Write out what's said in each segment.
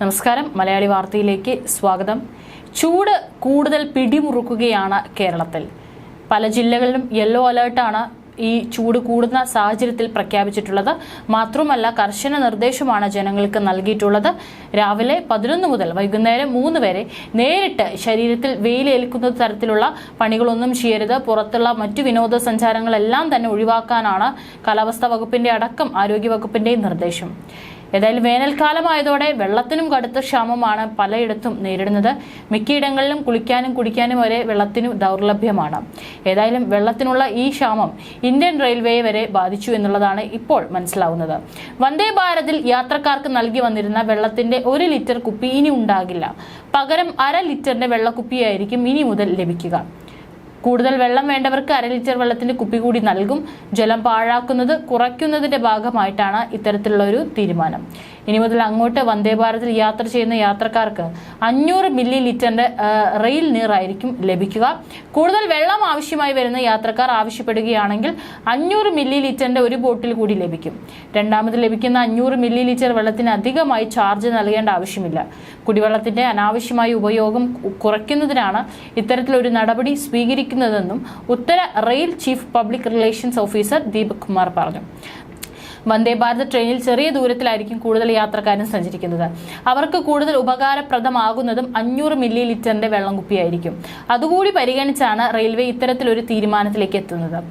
നമസ്കാരം. മലയാളി വാർത്തയിലേക്ക് സ്വാഗതം. ചൂട് കൂടുതൽ പിടിമുറുക്കുകയാണ് കേരളത്തിൽ. പല ജില്ലകളിലും യെല്ലോ അലേർട്ടാണ് ഈ ചൂട് കൂടുന്ന സാഹചര്യത്തിൽ പ്രഖ്യാപിച്ചിട്ടുള്ളത്. മാത്രമല്ല കർശന നിർദ്ദേശമാണ് ജനങ്ങൾക്ക് നൽകിയിട്ടുള്ളത്. രാവിലെ പതിനൊന്ന് മുതൽ വൈകുന്നേരം മൂന്ന് വരെ നേരിട്ട് ശരീരത്തിൽ വെയിലേൽക്കുന്ന തരത്തിലുള്ള പണികളൊന്നും ചെയ്യരുത്. പുറത്തുള്ള മറ്റു വിനോദസഞ്ചാരങ്ങളെല്ലാം തന്നെ ഒഴിവാക്കാനാണ് കാലാവസ്ഥാ വകുപ്പിന്റെ അടക്കം ആരോഗ്യ വകുപ്പിന്റെയും നിർദ്ദേശം. ഏതായാലും വേനൽക്കാലമായതോടെ വെള്ളത്തിനും കടുത്ത ക്ഷാമമാണ് പലയിടത്തും നേരിടുന്നത്. മിക്കയിടങ്ങളിലും കുളിക്കാനും കുടിക്കാനും വരെ വെള്ളത്തിനു ദൗർലഭ്യമാണ്. ഏതായാലും വെള്ളത്തിനുള്ള ഈ ക്ഷാമം ഇന്ത്യൻ റെയിൽവേയെ വരെ ബാധിച്ചു എന്നുള്ളതാണ് ഇപ്പോൾ മനസ്സിലാവുന്നത്. വന്ദേ ഭാരതിൽ യാത്രക്കാർക്ക് നൽകി വന്നിരുന്ന വെള്ളത്തിന്റെ ഒരു ലിറ്റർ കുപ്പി ഇനി ഉണ്ടാകില്ല. പകരം അര ലിറ്ററിന്റെ വെള്ളക്കുപ്പിയായിരിക്കും ഇനി മുതൽ ലഭിക്കുക. കൂടുതൽ വെള്ളം വേണ്ടവർക്ക് അര ലിറ്റർ വെള്ളത്തിന്റെ കുപ്പി കൂടി നൽകും. ജലം പാഴാക്കുന്നത് കുറയ്ക്കുന്നതിന്റെ ഭാഗമായിട്ടാണ് ഇത്തരത്തിലുള്ള ഒരു തീരുമാനം. ഇനി മുതൽ അങ്ങോട്ട് വന്ദേ ഭാരതിൽ യാത്ര ചെയ്യുന്ന യാത്രക്കാർക്ക് അഞ്ഞൂറ് മില്ലി ലിറ്ററിന്റെ റെയിൽ നീറായിരിക്കും ലഭിക്കുക. കൂടുതൽ വെള്ളം ആവശ്യമായി വരുന്ന യാത്രക്കാർ ആവശ്യപ്പെടുകയാണെങ്കിൽ അഞ്ഞൂറ് മില്ലി ലിറ്ററിന്റെ ഒരു ബോട്ടിൽ കൂടി ലഭിക്കും. രണ്ടാമത് ലഭിക്കുന്ന അഞ്ഞൂറ് മില്ലി ലിറ്റർ വെള്ളത്തിന് അധികമായി ചാർജ് നൽകേണ്ട ആവശ്യമില്ല. കുടിവെള്ളത്തിന്റെ അനാവശ്യമായ ഉപയോഗം കുറയ്ക്കുന്നതിനാണ് ഇത്തരത്തിലൊരു നടപടി സ്വീകരിക്കുന്നതെന്നും Uttara rail chief public relations officer Deepak Kumar പറഞ്ഞു. വന്ദേ ഭാരത് ട്രെയിനിൽ ചെറിയ ദൂരത്തിലായിരിക്കും കൂടുതൽ യാത്രക്കാരും സഞ്ചരിക്കുന്നത്. അവർക്ക് കൂടുതൽ ഉപകാരപ്രദമാകുന്നതും അഞ്ഞൂറ് മില്ലി ലിറ്ററിന്റെ വെള്ളം കുപ്പിയായിരിക്കും. അതുകൂടി പരിഗണിച്ചാണ് റെയിൽവേ ഇത്തരത്തിലൊരു തീരുമാനത്തിലേക്ക് എത്തുന്നത്.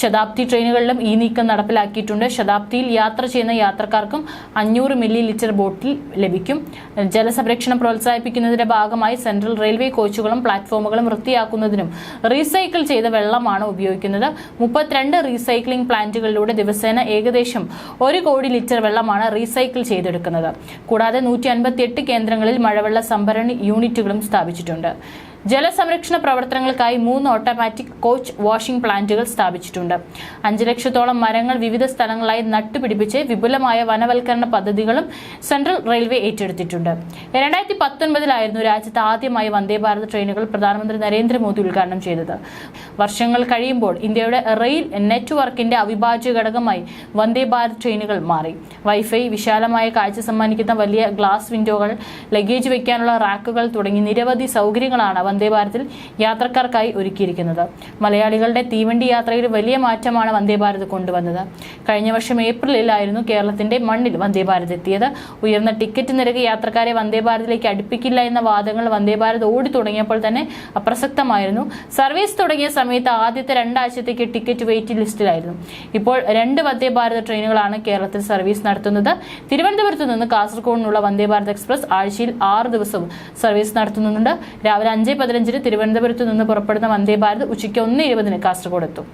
ശതാബ്ദി ട്രെയിനുകളിലും ഈ നീക്കം നടപ്പിലാക്കിയിട്ടുണ്ട്. ശതാബ്ദിയിൽ യാത്ര ചെയ്യുന്ന യാത്രക്കാർക്കും അഞ്ഞൂറ് മില്ലി ലിറ്റർ ബോട്ടിൽ ലഭിക്കും. ജലസംരക്ഷണം പ്രോത്സാഹിപ്പിക്കുന്നതിന്റെ ഭാഗമായി സെൻട്രൽ റെയിൽവേ കോച്ചുകളും പ്ലാറ്റ്ഫോമുകളും വൃത്തിയാക്കുന്നതിനും റീസൈക്കിൾ ചെയ്ത വെള്ളമാണ് ഉപയോഗിക്കുന്നത്. മുപ്പത്തിരണ്ട് റീസൈക്ലിംഗ് പ്ലാന്റുകളിലൂടെ ദിവസേന ഏകദേശം ഒരു കോടി ലിറ്റർ വെള്ളമാണ് റീസൈക്കിൾ ചെയ്തെടുക്കുന്നത്. കൂടാതെ നൂറ്റി കേന്ദ്രങ്ങളിൽ മഴവെള്ള സംഭരണി യൂണിറ്റുകളും സ്ഥാപിച്ചിട്ടുണ്ട്. ജലസംരക്ഷണ പ്രവർത്തനങ്ങൾക്കായി മൂന്ന് ഓട്ടോമാറ്റിക് കോച്ച് വാഷിംഗ് പ്ലാന്റുകൾ സ്ഥാപിച്ചിട്ടുണ്ട്. അഞ്ച് ലക്ഷത്തോളം മരങ്ങൾ വിവിധ സ്ഥലങ്ങളായി നട്ടുപിടിപ്പിച്ച് വിപുലമായ വനവൽക്കരണ പദ്ധതികളും സെൻട്രൽ റെയിൽവേ ഏറ്റെടുത്തിട്ടുണ്ട്. രണ്ടായിരത്തി പത്തൊൻപതിലായിരുന്നു രാജ്യത്ത് ആദ്യമായി വന്ദേ ഭാരത് ട്രെയിനുകൾ പ്രധാനമന്ത്രി നരേന്ദ്രമോദി ഉദ്ഘാടനം ചെയ്തത്. വർഷങ്ങൾ കഴിയുമ്പോൾ ഇന്ത്യയുടെ റെയിൽ നെറ്റ്വർക്കിന്റെ അവിഭാജ്യ ഘടകമായി വന്ദേ ഭാരത് ട്രെയിനുകൾ മാറി. വൈഫൈ വിശാലമായ കാഴ്ച സമ്മാനിക്കുന്ന വലിയ ഗ്ലാസ് വിൻഡോകൾ ലഗേജ് വയ്ക്കാനുള്ള റാക്കുകൾ തുടങ്ങി നിരവധി സൗകര്യങ്ങളാണ് വന്ദേ ഭാരതിൽ യാത്രക്കാർക്കായി ഒരുക്കിയിരിക്കുന്നത്. മലയാളികളുടെ തീവണ്ടി യാത്രയിൽ വലിയ മാറ്റമാണ് വന്ദേ ഭാരത് കൊണ്ടുവന്നത്. കഴിഞ്ഞ വർഷം ഏപ്രിലിലായിരുന്നു കേരളത്തിന്റെ മണ്ണിൽ വന്ദേ ഭാരത് എത്തിയത്. ഉയർന്ന ടിക്കറ്റ് നിരക്ക് യാത്രക്കാരെ വന്ദേ ഭാരതിലേക്ക് അടുപ്പിക്കില്ല എന്ന വാദങ്ങൾ വന്ദേ ഭാരത് ഓടി തുടങ്ങിയപ്പോൾ തന്നെ അപ്രസക്തമായിരുന്നു. സർവീസ് തുടങ്ങിയ സമയത്ത് ആദ്യത്തെ രണ്ടാഴ്ചത്തേക്ക് ടിക്കറ്റ് വെയിറ്റ് ലിസ്റ്റിലായിരുന്നു. ഇപ്പോൾ രണ്ട് വന്ദേ ഭാരത് ട്രെയിനുകളാണ് കേരളത്തിൽ സർവീസ് നടത്തുന്നത്. തിരുവനന്തപുരത്ത് നിന്ന് കാസർഗോഡിനുള്ള വന്ദേ ഭാരത് എക്സ്പ്രസ് ആഴ്ചയിൽ ആറ് ദിവസവും സർവീസ് നടത്തുന്നുണ്ട്. രാവിലെ അഞ്ച് പതിനഞ്ചിന് തിരുവനന്തപുരത്ത് നിന്ന് പുറപ്പെടുന്ന വന്ദേ ഭാരത് ഉച്ചയ്ക്ക് ഒന്ന് ഇരുപതിന് കാസർഗോഡ് എത്തും